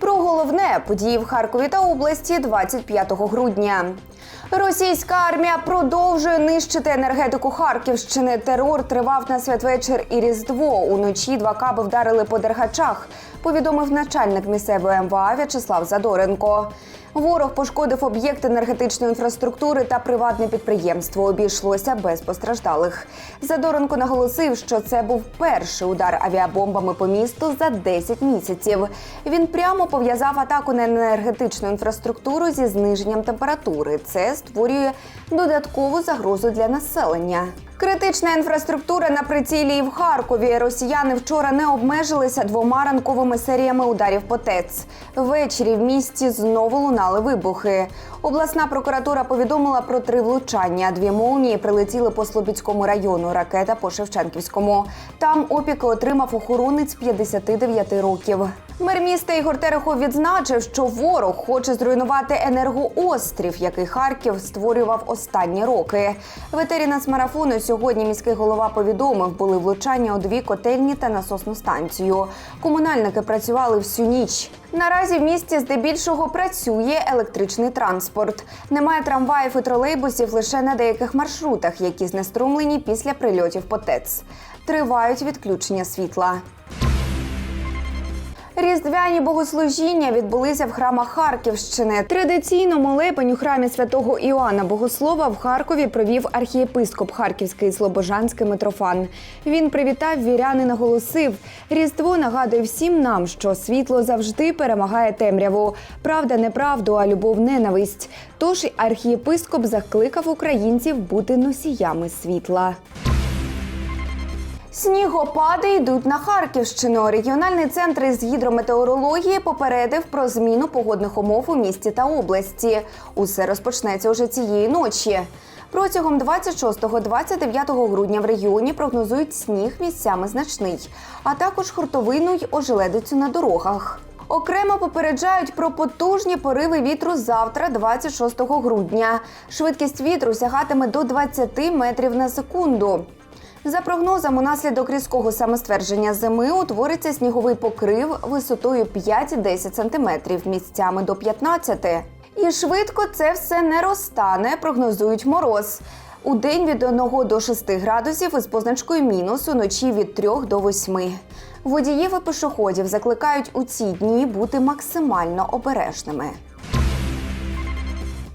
Про головне події в Харкові та області 25 грудня. Російська армія продовжує нищити енергетику Харківщини. Терор тривав на святвечір і Різдво. Уночі два каби вдарили по Дергачах. Повідомив начальник місцевої МВА В'ячеслав Задоренко. Ворог пошкодив об'єкт енергетичної інфраструктури та приватне підприємство. Обійшлося без постраждалих. Задоренко наголосив, що це був перший удар авіабомбами по місту за 10 місяців. Він прямо пов'язав атаку на енергетичну інфраструктуру зі зниженням температури. Це створює додаткову загрозу для населення. Критична інфраструктура на прицілі і в Харкові. Росіяни вчора не обмежилися двома ранковими серіями ударів по ТЕЦ. Ввечері в місті знову лунали вибухи. Обласна прокуратура повідомила про три влучання. Дві молнії прилетіли по Слобідському району, ракета по Шевченківському. Там опіки отримав охоронець 59 років. Мер міста Ігор Терехов відзначив, що ворог хоче зруйнувати енергоострів, який Харків створював останні роки. В етері нацмарафону сьогодні міський голова повідомив, були влучання у дві котельні та насосну станцію. Комунальники працювали всю ніч. Наразі в місті здебільшого працює електричний транспорт. Немає трамваїв і тролейбусів лише на деяких маршрутах, які знеструмлені після прильотів по ТЕЦ. Тривають відключення світла. Різдвяні богослужіння відбулися в храмах Харківщини. Традиційно молебень у храмі святого Іоанна Богослова в Харкові провів архієпископ Харківський Слобожанський Митрофан. Він привітав вірян і наголосив: Різдво нагадує всім нам, що світло завжди перемагає темряву. Правда, неправду, а любов ненависть. Тож архієпископ закликав українців бути носіями світла. Снігопади йдуть на Харківщину. Регіональний центр із гідрометеорології попередив про зміну погодних умов у місті та області. Усе розпочнеться уже цієї ночі. Протягом 26-29 грудня в регіоні прогнозують сніг місцями значний, а також хуртовину й ожеледицю на дорогах. Окремо попереджають про потужні пориви вітру завтра, 26 грудня. Швидкість вітру сягатиме до 20 метрів на секунду. За прогнозом, унаслідок різкого самоствердження зими утвориться сніговий покрив висотою 5-10 см, місцями до 15 І швидко це все не розтане, прогнозують мороз. У день від 1 до 6 градусів із позначкою мінус, уночі від 3 до 8. Водіїв і пішоходів закликають у ці дні бути максимально обережними.